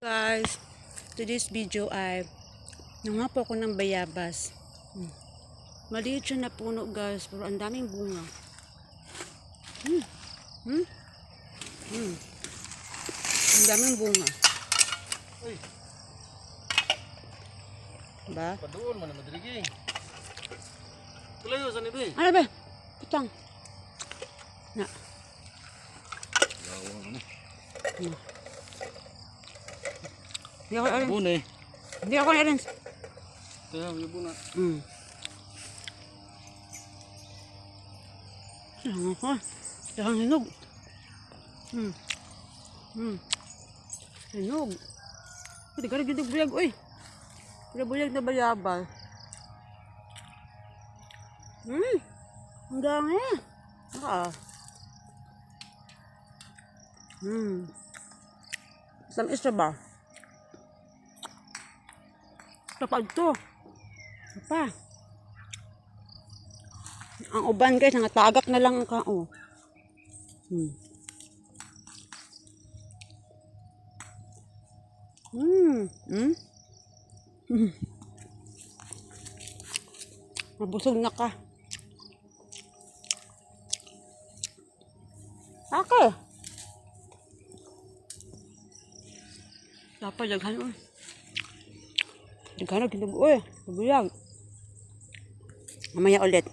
Guys, today's video ay nangapo ako ng bayabas. Hmm. Maliit siya na puno guys, pero ang daming bunga. Hmm. Hmm. Hmm. Ang daming bunga. Uy, Ba? padoon man na madriging. Kulayo sa eh. Ano ba? Putang. Na. Gawang ano. Hindi ako orange. Bune. Hindi ako orange. Kaya yung buna. Hmm. Saan ako? Saan hinog? Hmm. Hmm. Hinog. Hindi ka rin buyag, uy. Buyag na bayabal. Hmm. Ang dami. Ah. Hmm. Samis na ba? Kapag to. Pa. Ang uban guys, nangatagak na lang ka. Oh. Hmm. Hmm. Hmm. Hmm. Mabusog na ka. Ake. Dapat jaghan uy. Jaghan na kinag uy. Pabuyag. Mamaya ulit.